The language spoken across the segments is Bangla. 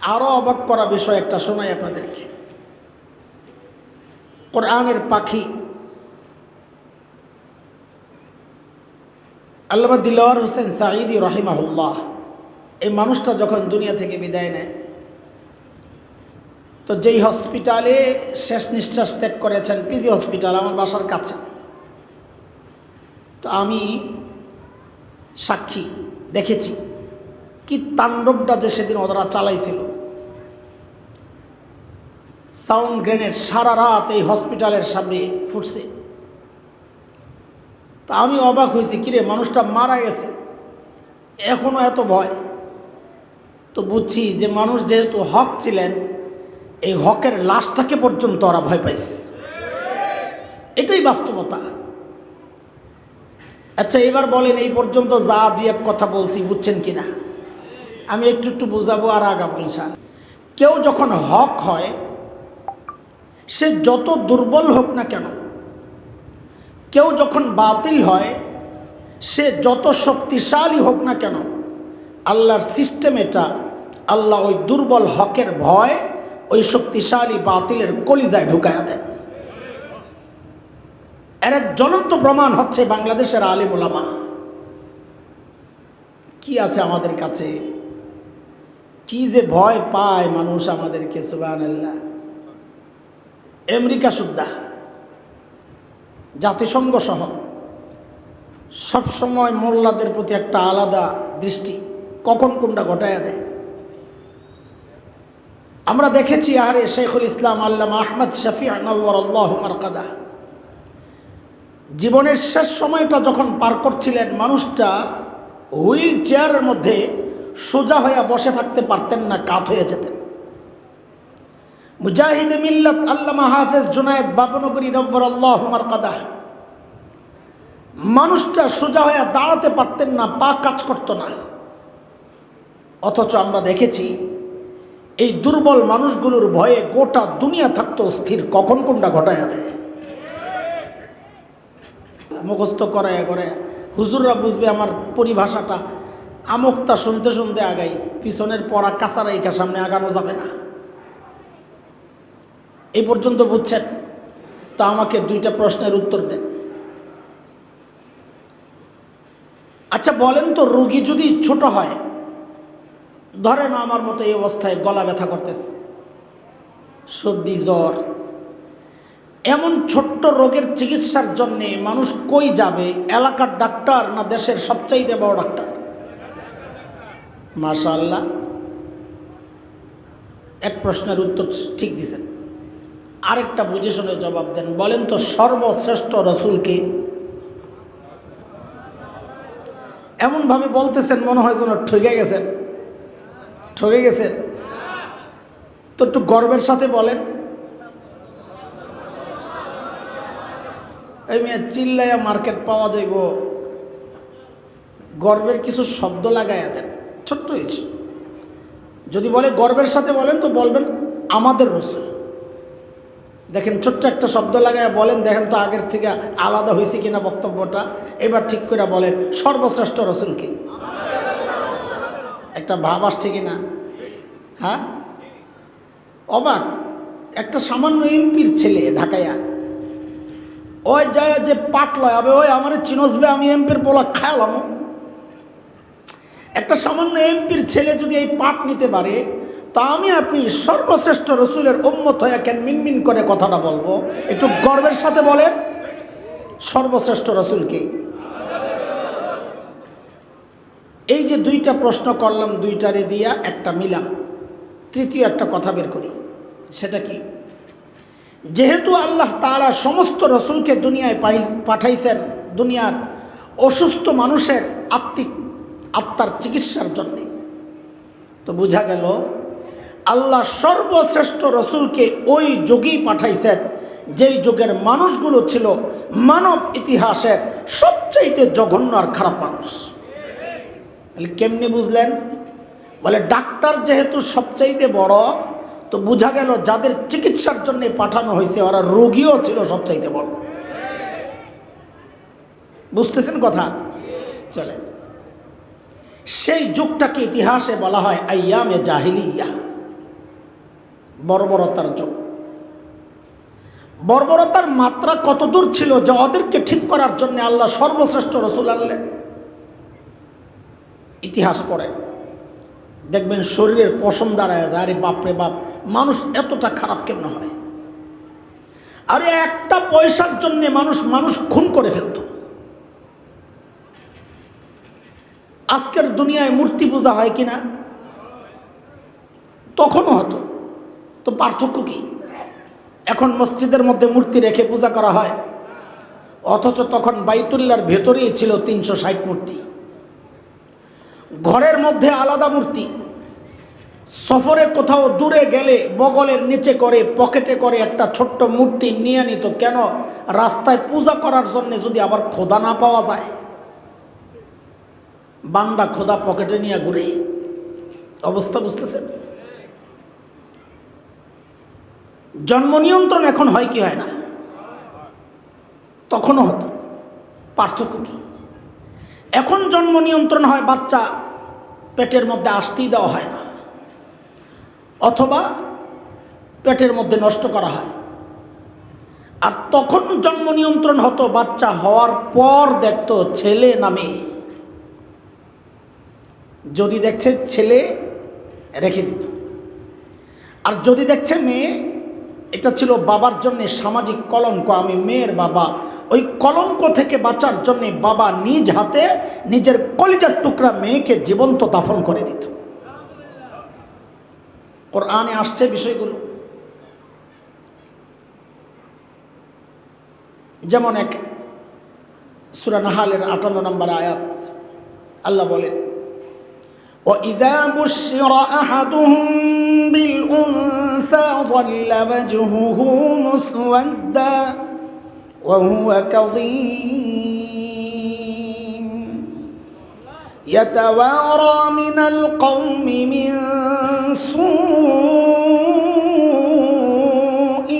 আরও অবাক করা বিষয় একটা শোনাই আপনাদেরকে। কোরআনের পাখি। আল্লামা দিলওয়ার হোসেন সাঈদি রহিমাহুল্লাহ, এই মানুষটা যখন দুনিয়া থেকে বিদায় নেয়, তো যেই হসপিটালে শেষ নিঃশ্বাস ত্যাগ করেছেন, পিজি হসপিটাল আমার বাসার কাছে। তো আমি সাক্ষী দেখেছি। কি তাণ্ডবটা যে সেদিন ওরা চালাইছিল? সাউন্ড গ্রেনেড সারা রাত এই হসপিটালের সামনে ফুটছে। তা আমি অবাক হয়েছি, কিরে, মানুষটা মারা গেছে। এখনও এত ভয়? তো বুঝছি যে মানুষ যেহেতু হক ছিলেন, এই হকের লাশটাকে পর্যন্ত ওরা ভয় পাইছে। এটাই বাস্তবতা। আচ্ছা এবার বলেন এই পর্যন্ত যা দুই এক কথা বলছি, বুঝছেন কিনা? আমি একটু একটু বুঝাবো আর আগাবো ইনশাল কেউ যখন হক হয়, সে যত দুর্বল হোক না কেন, কেউ যখন বাতিল হয়, সে যত শক্তিশালী হোক না কেন, আল্লাহর সিস্টেম এটা, আল্লাহ ওই দুর্বল হকের ভয়, ওই শক্তিশালী বাতিলের কলিজায় ঢুকায়া দেন। এর এক জ্বলন্ত প্রমাণ হচ্ছে বাংলাদেশের আলিম ওলামা। কি আছে আমাদের কাছে? কি যে ভয় পায় মানুষ আমাদেরকে সুবান আল্লাহ আমেরিকা সুদ্ধা, জাতিসংঘ সহ সবসময় মোল্লাদের প্রতি একটা আলাদা দৃষ্টি, কখন কোনটা ঘটায় দেয়। আমরা দেখেছি, আরে শেখুল ইসলাম আল্লাহ আহমদ শফি আনাউর আল্লাহ মারকাদা। জীবনের শেষ সময়টা যখন পার করছিলেন, মানুষটা হুইল চেয়ারের মধ্যে সোজা হয়ে বসে থাকতে পারতেন না, কাত হয়ে যেতেন। মুজাহিদ মিল্লত আল্লামা হাফেজ জুনায়দ বাবনগরী নব্বর আল্লাহ মারকাদা মানুষটা সোজা হয়ে দাঁড়াতে পারতেন না, পা কাজ করতো না। অথচ আমরা দেখেছি, এই দুর্বল মানুষগুলোর ভয়ে গোটা দুনিয়া থাকতো স্থির কখন কোনটা ঘটায় দেয়? মুখস্থ করায় করে হুজুররা বুঝবে আমার পরিভাষাটা। আমকটা শুনতে শুনতে আগাই, পিছনের পড়া কাঁচা সামনে আগানো যাবে না। এই পর্যন্ত বুঝছেন? তা আমাকে দুইটা প্রশ্নের উত্তর দেন। আচ্ছা বলেন তো, রুগী যদি ছোট হয়, ধরেন আমার মতো এই অবস্থায় গলা ব্যথা করতেছে, সর্দি, জ্বর, এমন ছোট্ট রোগের চিকিৎসার জন্যে মানুষ কই যাবে? এলাকার ডাক্তার না দেশের সবচাইতে বড় ডাক্তার? মাশাল্লাহ এক প্রশ্নের উত্তর ঠিক দিছেন। আরেকটা বুঝে শুনে জবাব দেন। বলেন তো সর্বশ্রেষ্ঠ রসুলকে এমনভাবে বলতেছেন, মনে হয় যেন ঠকে গেছেন। ঠকে গেছেন? তো একটু গর্বের সাথে বলেন। এই মেয়ে চিল্লাইয়া মার্কেট পাওয়া যাইব। গর্বের কিছু শব্দ লাগাইয়া দেন। ছোট্ট হয়েছে যদি বলে গর্বের সাথে বলেন, তো বলবেন আমাদের রসুল। দেখেন, ছোট্ট একটা শব্দ লাগায় বলেন, দেখেন তো আগের থেকে আলাদা হয়েছে কিনা বক্তব্যটা। এবার ঠিক করে বলেন, সর্বশ্রেষ্ঠ রসুলকে একটা ভাব আসছে কিনা? হ্যাঁ? অবাক। একটা সামান্য এমপির ছেলে ঢাকাইয়া। ওই যায় যে পাট লয় ওই আমার চিনসবে আমি এমপির বলা খায়ালাম একটা সামান্য এমপির ছেলে যদি এই পাট নিতে পারে, তা আমি আপনি সর্বশ্রেষ্ঠ রসুলের উম্মত হয়ে কেন মিনমিন করে কথাটা বলব। একটু গর্বের সাথে বলেন, সর্বশ্রেষ্ঠ রসুলকে এই যে দুইটা প্রশ্ন করলাম, দুইটারে দিয়া একটা মিলাম। তৃতীয় একটা কথা বের করি, সেটা কি? যেহেতু আল্লাহ তারা সমস্ত রসুলকে দুনিয়ায় পাঠাইছেন, দুনিয়ার অসুস্থ মানুষের আত্মিক আত্মার চিকিৎসার জন্যে। তো বোঝা গেল, আল্লাহ সর্বশ্রেষ্ঠ রসুলকে ওই যোগেই পাঠাইছেন, যেই যুগের মানুষগুলো ছিল মানব ইতিহাসের সবচাইতে জঘন্য আর খারাপ মানুষ। কেমনি বুঝলেন? বলে, ডাক্তার যেহেতু সবচাইতে বড়, তো বোঝা গেল যাদের চিকিৎসার জন্য পাঠানো হয়েছে, ওরা রোগীও ছিল সবচাইতে বড়। বুঝতেছেন কথা? চলেন। সেই যুগটাকে ইতিহাসে বলা হয় আয়ামে জাহিলিয়া। বর্বরতার যুগ। বর্বরতার মাত্রা কতদূর ছিল যে ওদেরকে ঠিক করার জন্য আল্লাহ সর্বশ্রেষ্ঠ রসুল আনলেন? ইতিহাস পড়ে। দেখবেন শরীরের পশম দাঁড়ায় যায় আরে বাপরে বাপ, মানুষ এতটা খারাপ কেন হয়? আরে একটা পয়সার জন্য মানুষ মানুষ খুন করে ফেলত। আজকের দুনিয়ায় মূর্তি পূজা হয় কি না তখনও হতো। তো পার্থক্য কি? এখন মসজিদের মধ্যে মূর্তি রেখে পূজা করা হয়। অথচ তখন বাইতুল্লার ভেতরেই ছিল তিনশো ষাট মূর্তি। ঘরের মধ্যে আলাদা মূর্তি। সফরে কোথাও দূরে গেলে বগলের নিচে করে পকেটে করে একটা ছোট্ট মূর্তি নিয়ে নিত। কেন? রাস্তায় পূজা করার জন্য যদি আবার খোদা না পাওয়া যায়। বান্দা খোদা পকেটে নিয়ে ঘুরে। অবস্থা বুঝতেছেন? জন্ম নিয়ন্ত্রণ এখন হয় কি হয় না? তখনও হতো। পার্থক্য কি? এখন জন্ম নিয়ন্ত্রণ হয় বাচ্চা পেটের মধ্যে আসতেই দেওয়া হয় না। অথবা পেটের মধ্যে নষ্ট করা হয়। আর তখন জন্ম নিয়ন্ত্রণ হতো বাচ্চা হওয়ার পর দেখত ছেলে না মেয়ে। যদি দেখছে ছেলে, রেখে দিত। আর যদি দেখছে মেয়ে, এটা ছিল বাবার জন্য সামাজিক কলঙ্ক। আমি মেয়ের বাবা। ওই কলঙ্ক থেকে বাঁচার জন্য বাবা নিজ হাতে নিজের কলিজার টুকরা মেয়েকে জীবন্ত দাফন করে দিত। ওর আনে আসছে বিষয়গুলো। যেমন এক সুরা নাহালের আটান্ন নম্বর আয়াত, আল্লাহ বলেন وإذا بشر أحدهم بالأنثى ظل وجهه مسودا وهو كظيم. يتوارى من القوم من سوء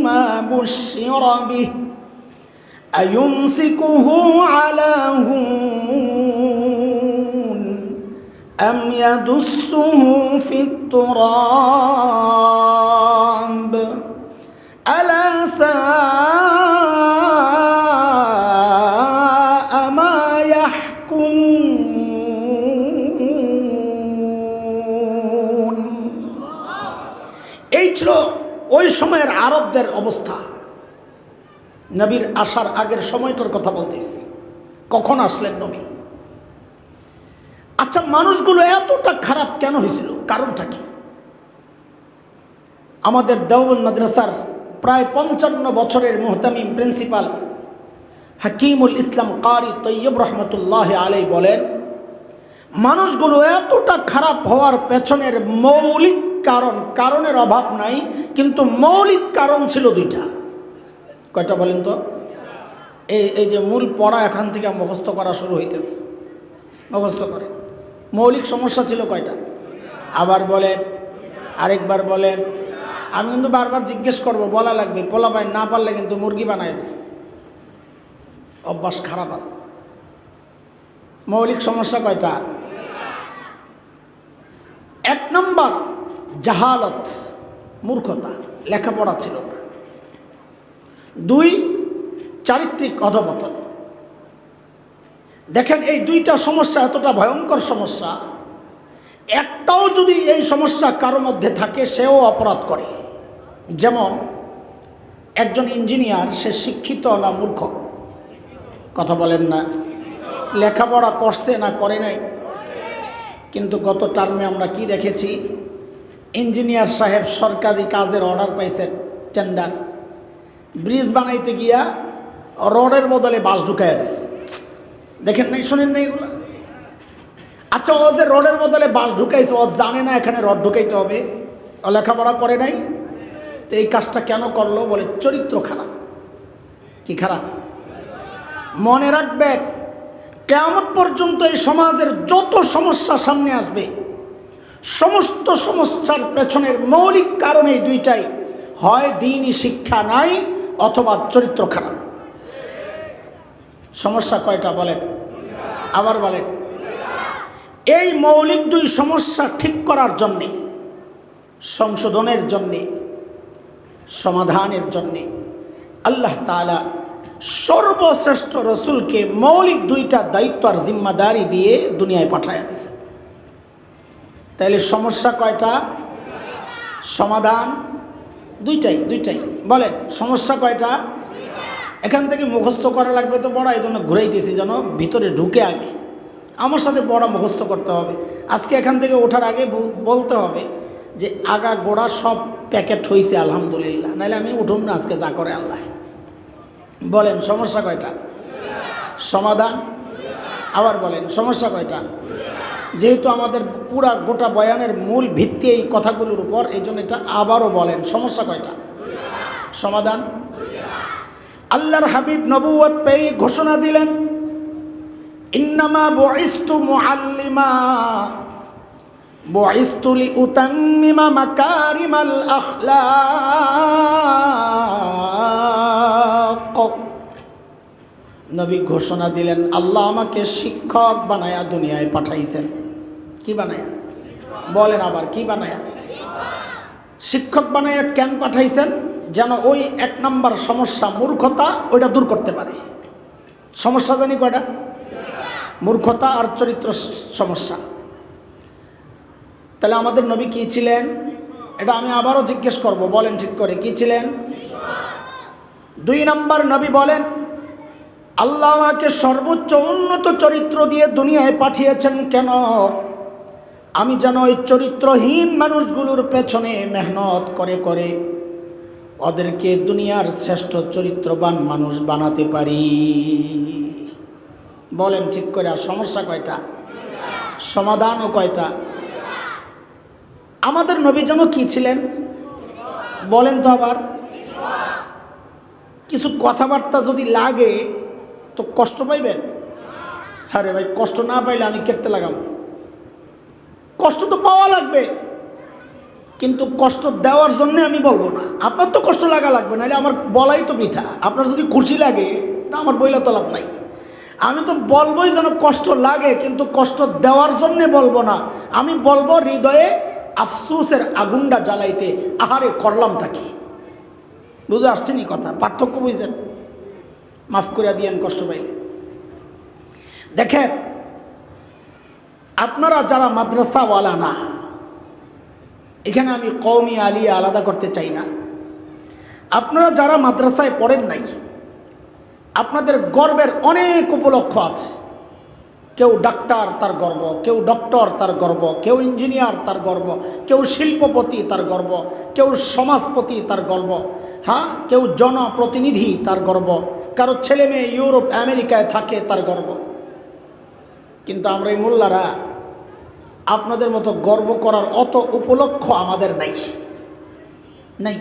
ما بشر به. أيمسكه على هون أم يدسه في التراب ألا ساء ما يحكمون এই ছিল ওই সময়ের আরবদের অবস্থা নবীর আসার আগের সময়টার কথা বলতেছি কখন আসলেন নবী আচ্ছা মানুষগুলো এতটা খারাপ কেন হয়েছিল? কারণটা কি? আমাদের দেওবন মাদ্রাসার প্রায় পঞ্চান্ন বছরের মোহতামিম প্রিন্সিপাল হাকিমুল ইসলাম কারি তৈয়ব রহমতুল্লাহ আলাই বলেন, মানুষগুলো এতটা খারাপ হওয়ার পেছনের মৌলিক কারণ, কারণের অভাব নাই, কিন্তু মৌলিক কারণ ছিল দুইটা। কয়টা বলেন তো? এই এই যে মূল পড়া এখান থেকে মুখস্থ করা শুরু হইতেছে। মুখস্থ করে মৌলিক সমস্যা ছিল কয়টা? আবার বলেন, আরেকবার বলেন। আমি কিন্তু বারবার জিজ্ঞেস করব, বলা লাগবে, পোলা পাই না পারলে কিন্তু মুরগি বানাই দেবে অভ্যাস খারাপ আছে। মৌলিক সমস্যা কয়টা? এক নম্বর, জাহালত, মূর্খতা, লেখাপড়া ছিল না। দুই, চারিত্রিক অধপতন। দেখেন এই দুইটা সমস্যা এতটা ভয়ঙ্কর সমস্যা। একটাও যদি এই সমস্যা কারও মধ্যে থাকে, সেও অপরাধ করে। যেমন, একজন ইঞ্জিনিয়ার, সে শিক্ষিত না মূর্খ? কথা বলেন না। লেখাপড়া করছে না করে নাই? কিন্তু গত টার্মে আমরা কি দেখেছি? ইঞ্জিনিয়ার সাহেব সরকারি কাজের অর্ডার পাইছেন টেন্ডার ব্রিজ বানাইতে গিয়া রডের বদলে বাস ঢুকাইয়া দিচ্ছে দেখেন নাই, শোনেন নাই এগুলো? আচ্ছা ও যে রডের বদলে বাস ঢুকাইছে, ও জানে না এখানে রড ঢুকাইতে হবে। ও লেখাপড়া করে নাই। তো এই কাজটা কেন করল বলে চরিত্র খারাপ। কি খারাপ? মনে রাখবেন কেমন পর্যন্ত এই সমাজের যত সমস্যা সামনে আসবে, সমস্ত সমস্যার পেছনের মৌলিক কারণ এই দুইটাই হয় দিনই শিক্ষা নাই অথবা চরিত্র খারাপ। সমস্যা কয়টা বলেন? আবার বলেন। এই মৌলিক দুই সমস্যা ঠিক করার জন্যে, সংশোধনের জন্যে, সমাধানের জন্যে আল্লাহ তালা সর্বশ্রেষ্ঠ রসুলকে মৌলিক দুইটা দায়িত্ব আর জিম্মাদারি দিয়ে দুনিয়ায় পাঠাইয়া দিয়েছে তাইলে সমস্যা কয়টা? সমাধান দুইটাই দুইটাই। বলেন, সমস্যা কয়টা? এখান থেকে মুখস্থ করা লাগবে তো বড়া এই জন্য ঘুরাইতেছি যেন ভিতরে ঢুকে আগে। আমার সাথে বড়া মুখস্থ করতে হবে। আজকে এখান থেকে ওঠার আগে বলতে হবে যে আগা গোড়া সব প্যাকেট হয়েছে আলহামদুলিল্লাহ। নাহলে আমি উঠুন না আজকে যা করে আল্লাহ। বলেন, সমস্যা কয়টা? সমাধান? আবার বলেন, সমস্যা কয়টা? যেহেতু আমাদের পুরা গোটা বয়ানের মূল ভিত্তি এই কথাগুলোর উপর, এই জন্য এটা আবারও বলেন, সমস্যা কয়টা? সমাধান? আল্লাহর হাবিব নবুয়ত পেয়ে ঘোষণা দিলেন, ইন্নামা বয়স্তু মুআল্লিমা বয়স্তু লিউতাম্মিমা মাকারিমাল আখলাক। নবী ঘোষণা দিলেন, আল্লাহ আমাকে শিক্ষক বানায়া দুনিয়ায় পাঠাইছেন। কি বানায়া? বলেন আবার, কি বানায়া? শিক্ষক বানায়া কেন পাঠাইছেন? যেন ওই এক নাম্বার সমস্যা মূর্খতা ওইটা দূর করতে পারে। সমস্যা জানি কয়টা? মূর্খতা আর চরিত্র সমস্যা। তাহলে আমাদের নবী কী ছিলেন? এটা আমি আবারও জিজ্ঞেস করব, বলেন ঠিক করে, কী ছিলেন? দুই নাম্বার নবী বলেন, আল্লাহ আমাকে সর্বোচ্চ উন্নত চরিত্র দিয়ে দুনিয়ায় পাঠিয়েছেন কেন? আমি যেন ওই চরিত্রহীন মানুষগুলোর পেছনে মেহনত করে করে ওদেরকে দুনিয়ার শ্রেষ্ঠ চরিত্রবান মানুষ বানাতে পারি। বলেন ঠিক করে সমস্যা কয়টা? সমাধানও কয়টা? আমাদের নবী যেন কি ছিলেন? বলেন তো আবার। কিছু কথাবার্তা যদি লাগে, তো কষ্ট পাইবেন? হ্যাঁ রে ভাই, কষ্ট না পাইলে আমি কেটে লাগাবো। কষ্ট তো পাওয়া লাগবে। কিন্তু কষ্ট দেওয়ার জন্য আমি বলব না। আপনার তো কষ্ট লাগা লাগবে, নাহলে আমার বলাই তো মিঠা আপনার যদি খুশি লাগে, তা আমার বইলা তো লাভ নাই। আমি তো বলবোই যেন কষ্ট লাগে, কিন্তু কষ্ট দেওয়ার জন্যে বলব না। আমি বলব হৃদয়ে আফসুসের আগুনটা জ্বালাইতে আহারে করলামটা কি? বুঝে আসছেনি কথা? পার্থক্য বুঝছেন? মাফ করে দিয়েন, কষ্ট পাইলে। দেখেন, আপনারা যারা মাদ্রাসাওয়ালা না এখানে আমি কওমি আলিয়া আলাদা করতে চাই না। আপনারা যারা মাদ্রাসায় পড়েন নাই, আপনাদের গর্বের অনেক উপলক্ষ আছে। কেউ ডাক্তার তার গর্ব, কেউ ডক্টর তার গর্ব, কেউ ইঞ্জিনিয়ার তার গর্ব, কেউ শিল্পপতি তার গর্ব, কেউ সমাজপতি তার গর্ব হ্যাঁ কেউ জনপ্রতিনিধি তার গর্ব, কারও ছেলে মেয়ে ইউরোপ, আমেরিকায় থাকে তার গর্ব। কিন্তু আমরা এই মোল্লারা আপনাদের মতো গর্ব করার অত উপলক্ষ আমাদের নাই। নাই।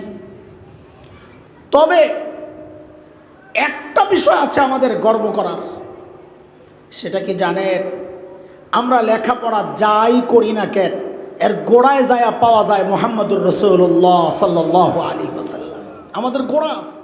তবে একটা বিষয় আছে আমাদের গর্ব করার। সেটা কি জানেন? আমরা লেখাপড়া যাই করি না কেন, এর গোড়ায় যায় পাওয়া যায় মোহাম্মদুর রসুল্লাহ সাল্লাহ আলী আমাদের গোড়া আছে।